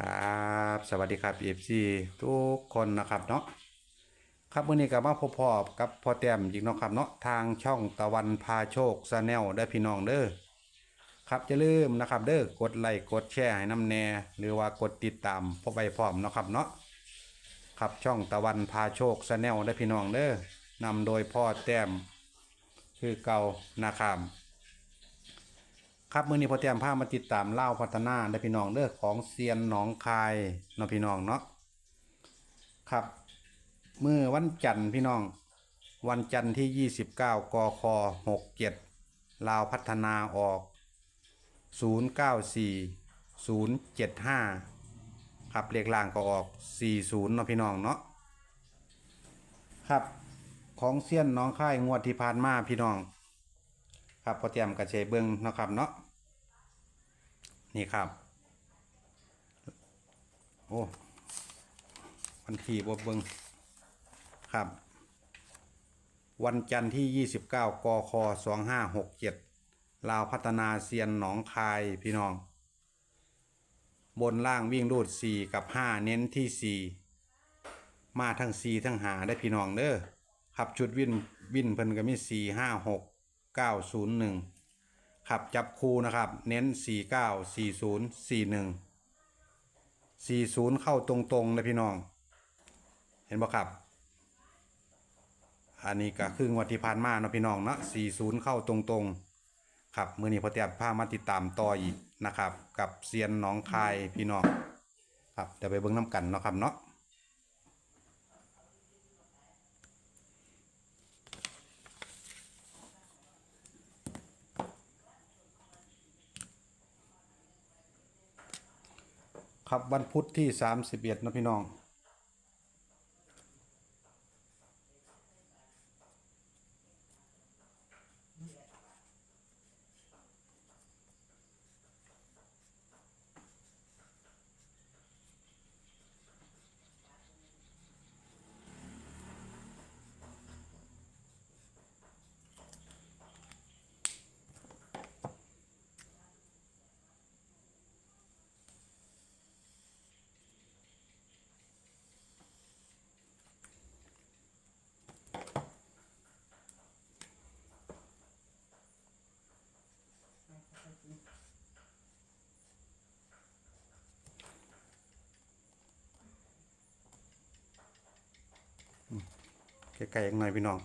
ครับสวัสดีครับเอฟซีทุกคนนะครับเนาะครับวันนี้ก็มาพบพอกับพ่อแต้มอีกเนาะครับเนาะทางช่องตะวันพาโชคซาแนลได้อพี่น้องเด้อครับจะลืมนะครับเด้อกดไลค์กดแชร์ให้น้ำแน่หรือว่ากดติดตามพบไปพร้อมเนาะครับเนาะครับช่องตะวันพาโชคซาแนลได้อพี่น้องเด้อนำโดยพ่อแต้มคือเก่านะครับ ครับมื้อนี้พอเตรียมพามาติดตามเล่าพัฒนาได้พี่น้องเด้อกของเซียนหนองคายเนาะพี่น้องเนาะครับมื้อวันจันทร์พี่น้อง วันจันทร์ที่ 29 กค67ลาวพัฒนาออก 094 075 ครับเลขล่างก็ออก 40เนาะพี่น้องเนาะครับของเซียนน้องค่ายงวดที่ผ่านมาพี่น้อง ครับพอเตรียมกระเชเบิ้งนะครับเนาะนี่ครับ โอ้วันที่บวเบิ้งครับ วันจันทร์ที่ 29กค2567ลาวพัฒนาเซียนหนองคายพี่น้อง บนล่างวิ่งรูด 4 กับ 5 เน้นที่ 4 มาทั้ง 4 ทั้งหาได้พี่น้องเด้อครับชุดวิ่นวิ่นเพิ่นก็มี 4 5 6 901ขับจับคู่นะครับ เน้น 49 40 41 40 เข้าตรงๆนะพี่น้อง เห็นบ่ครับ อันนี้ก็คืองวดที่ผ่านมาเนาะพี่น้องเนาะ40 เข้าตรงๆ ครับมือนี้พอเตียมพามาติดตามต่ออีกนะครับ กับเซียนหนองคายพี่น้องครับเดี๋ยวไปเบิ่งน้ำกันเนาะครับเนาะ ครับวันพุธที่ 31นะพี่น้อง ไกลๆหน่อยพี่น้อง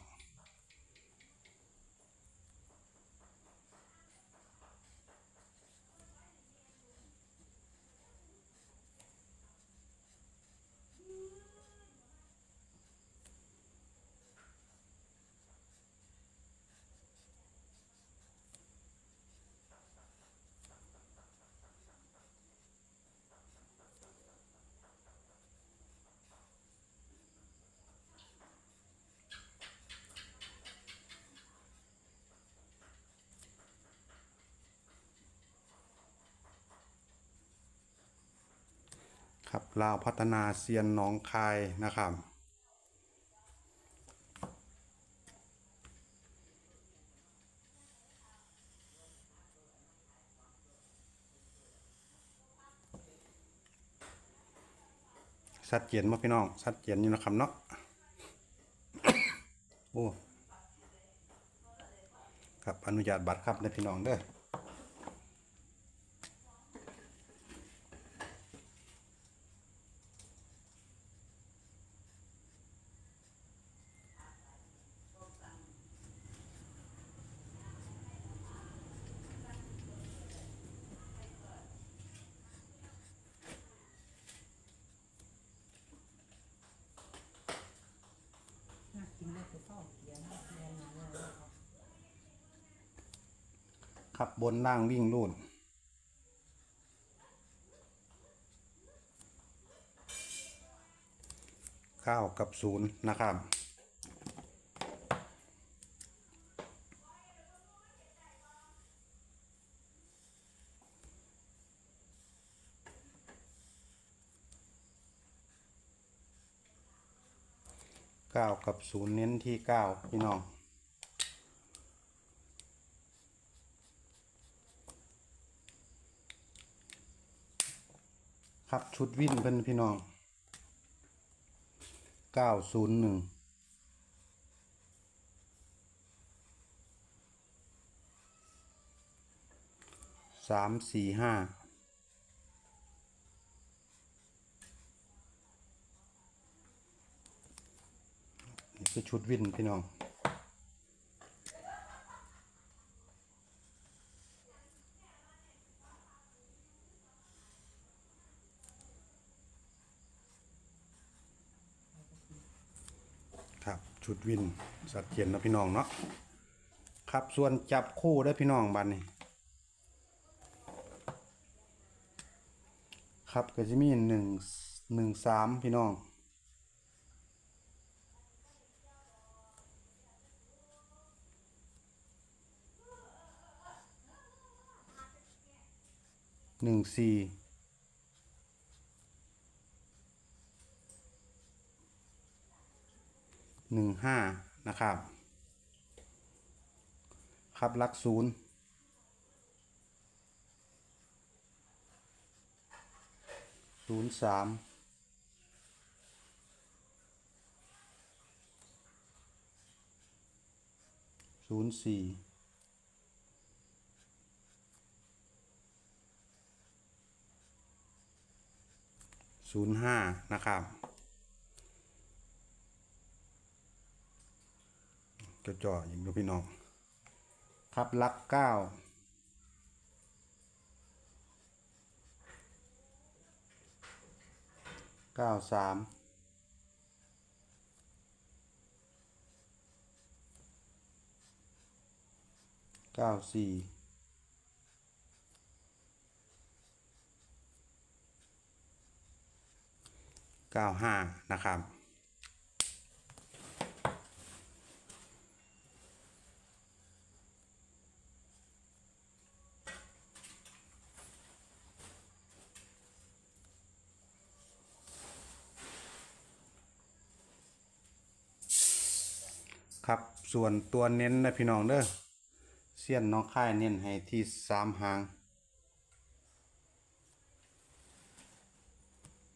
ครับลาวพัฒนาเซียนหนองคายนะครับสัดเจนมาพี่น้องสัดเจนอยู่นะครับเนาะโอ้ครับอนุญาตบัตรครับในพี่น้องเด้อ น่ากินเลยคือข้าวเขียนเรียนมาเลย ขับบนล่างวิ่งรูดเก้ากับศูนย์นะครับเก้ากับศูนย์เน้นที่เก้าพี่น้อง ครับชุดวินเป็นพี่น้องเก้าศูนย์หนึ่งสามสี่ห้านี่คือชุดวินพี่น้อง ครับ ชุดวินสัตว์เขียนนะพี่น้องเนาะครับส่วนจับคู่ได้พี่น้องบันนี้ ครับก็จะมีหนึ่งหนึ่งสามพี่น้องหนึ่งสี่ หนึ่งห้านะครับ ครับลักศูนย์ศูนย์สามศูนย์สี่ศูนย์ห้านะครับ จ่อๆอย่างดูพี่น้องครับลักเก้าเก้าสามเก้าสี่เก้าห้านะครับ ครับ ส่วนตัวเน้นนะพี่น้องเด้อเสี้ยนน้องค่ายเน้นให้ที่สามหาง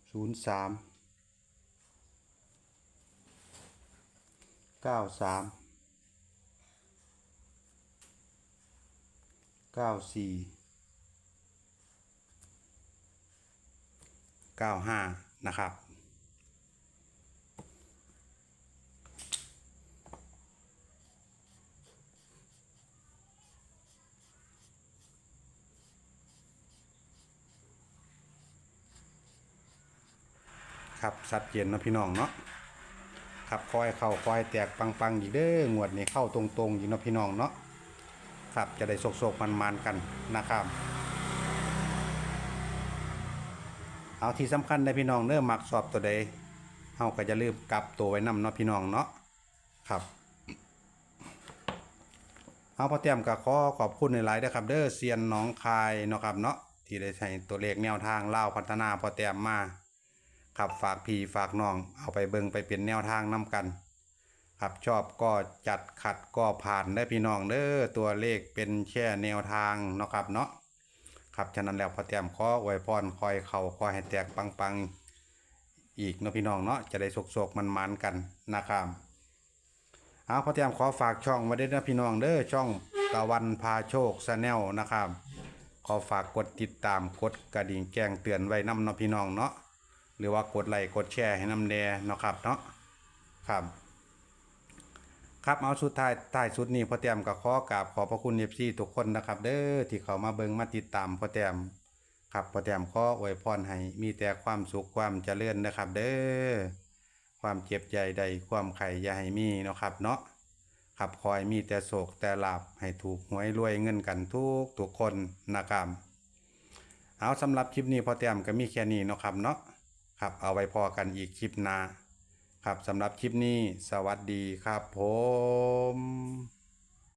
ศูนย์สามเก้าสามเก้าสี่เก้าห้านะครับ ครับสัดเจนเนาะพี่น้องเนาะครับคอยเข้าคอยแตกปังๆอีกเด้องวดนี้เข้าตรงๆอีกเนะพี่น้องเนาะครับจะได้โศกๆมันๆกันนะครับเอาที่สำคัญเลยพี่น้องเด้อมักสอบตัวใดเฮาก็จะลืมกลับตัวไว้นำเนาะพี่น้องเนาะครับเอาพอเตรียมก็ขอขอบคุณในหลายๆเด้อครับเด้อเซียนน้องคายเนาะครับเนาะที่ได้ใช้ตัวเลขแนวทางเล่าพัฒนาพอเตรียมมา ครับฝากพี่ฝากน้อง เอาไปเบิงไปเป็นแนวทางนํกัน ครับชอบก็จัดขัดก็ผ่านได้พี่น้องเด้อตัวเลขเป็นแค่แนวทางเนาะครับเนาะครับฉะนั้นแล้วพอแต้มขออวยพรคอยเขาคอยให้แตกปังๆ อีกเนาะพี่น้องเนาะจะได้โศกๆมันๆกันนะครับเอาพอแต้มขอฝากช่องไว้ด้วยนะพี่น้องเด้อช่องตะวันพาโชคแนลนะครับ ขอฝากกดติดตามกดกระดิ่งแจ้งเตือนไว้นํเนาะพี่น้องเนาะ รือว่ากดไลค์กดแชร์ให้น้ำแดเนาะครับเนาะครับครับเอาสุดท้ายท้ายสุดนี้พ่อแต้มก็ขอกราบขอบพระคุณเอฟซีทุกคนนะครับ เด้อที่เขามาเบิงมาติดตามพ่อแต้มครับพ่อแต้มขออวยพรให้มีแต่ความสุขความเจริญนะครับ เด้อความเจ็บใจใดความไข่ยาให้มีเนาะครับเนาะครับคอยมีแต่โศกแต่ลาบให้ถูกหวยรวยเงินกันทุกทุกคนนะครับเอาสำหรับคลิปนี้พ่อแต้มก็มีแค่นี้เนาะครับเนาะ ครับ เอาไว้พอกันอีกคลิปหน้าครับสำหรับคลิปนี้สวัสดีครับผม